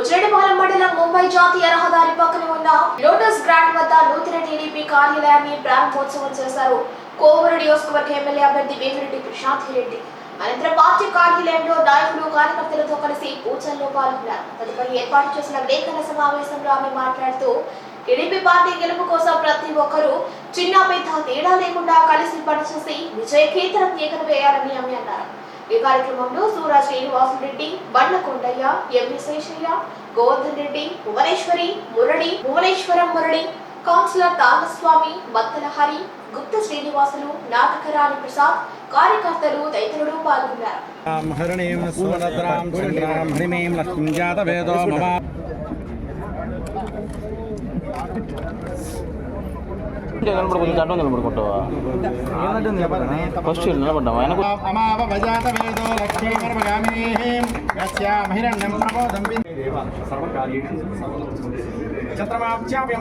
బుజ్రెడ్డిపాలెం మండలం ముంబై జాతీయ రహదారి పక్కన ఉన్న లోటస్ గ్రాండ్ వద్ద నూతన టీడీపీ కార్యాలయాన్ని ప్రారంభోత్సవం చేశారు. కోవూరు నియోజకవర్గ ఎమ్మెల్యే అభ్యర్థి వేమిరెడ్డి ప్రశాంత్ రెడ్డి. అనంతరం పార్టీ కార్యాలయంలో నాయకులు కార్యకర్తలతో కలిసి పూజల్లో పాల్గొన్నారు. తదుపరి ఏర్పాటు చేసిన విలేకరుల సమావేశంలో ఆమె మాట్లాడుతూ టీడీపీ పార్టీ గెలుపు కోసం ప్రతి ఒక్కరూ చిన్న పెద్ద తేడా లేకుండా కలిసి పనిచేసి విజయ కేతనం ఎగరవేయాలని ఆమె అన్నారు. ఈ కార్యక్రమంలో సూరా శ్రీనివాసురెడ్డి బండ్ల కొండయ్య ఎంవి శేషయ్య గోవర్ధన్ రెడ్డి భువనేశ్వరి మురళి భువనేశ్వరం మురళి కౌన్సిలర్ తామస్వామి బత్తల హరి గుప్త శ్రీనివాసులు నాటకరాణి ప్రసాద్ కార్యకర్తలు తదితరులు పాల్గొన్నారు. రాం హరిణీం సుభద్రాం నిలబడుకుంటావా? ఫస్ట్ నిలబడ్డావా? ఆయన కూడా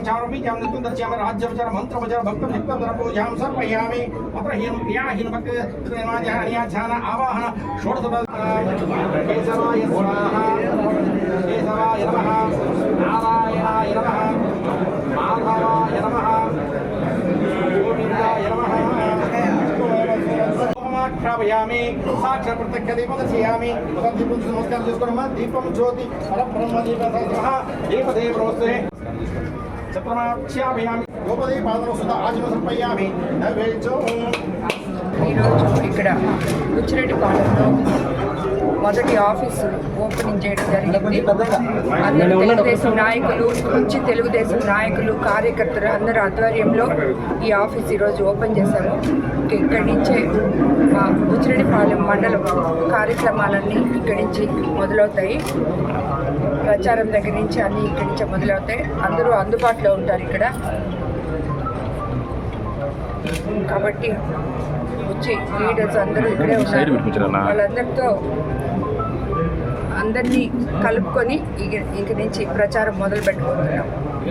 చారుపీత్యాం నిత్యం దర్శ్యామి రాజ్యవచర మంత్రవచర భక్త నిత్యం క్రియాహీన భక్తి ధ్యాన ఆవాహన షోడశ కేశవాయ స్వాహ కేశవాయ నమః నారాయణాయ నమః మాధవాయ నమః గోవిందాయ నమః క్షాపయామి సాక్ష ప్రత్యక్ష దీపం దర్శయామి. దీపం నమస్కారం చేసుకోవడం దీపం జ్యోతి పరబ్రహ్మ దీప సహ దీపదేవ ప్రవస్తే చత్రమాక్షాపయామి గోపదే పాదవసుత ఆజమ సంపయ్యామి నైవేద్యం. ఈరోజు ఇక్కడ బుచ్చిరెడ్డిపాలెంలో మొదటి ఆఫీసు ఓపెనింగ్ చేయడం జరిగింది. అందరూ తెలుగుదేశం నాయకులు మంచి తెలుగుదేశం నాయకులు కార్యకర్తలు అందరి ఆధ్వర్యంలో ఈ ఆఫీస్ ఈరోజు ఓపెన్ చేశాము ఇక్కడి నుంచే మా బుచ్చిరెడ్డిపాలెం మండలం కార్యక్రమాలన్నీ ఇక్కడి నుంచి మొదలవుతాయి. ప్రచారం దగ్గర నుంచి అన్నీ ఇక్కడి నుంచే మొదలవుతాయి. అందరూ అందుబాటులో ఉంటారు ఇక్కడ. కాబట్టి వచ్చి లీడర్స్ అందరూ ఇక్కడే ఉన్నారు. వాళ్ళందరితో అందరినీ కలుపుకొని ఇక ఇంక నుంచి ప్రచారం మొదలు పెట్టుకుంటున్నాం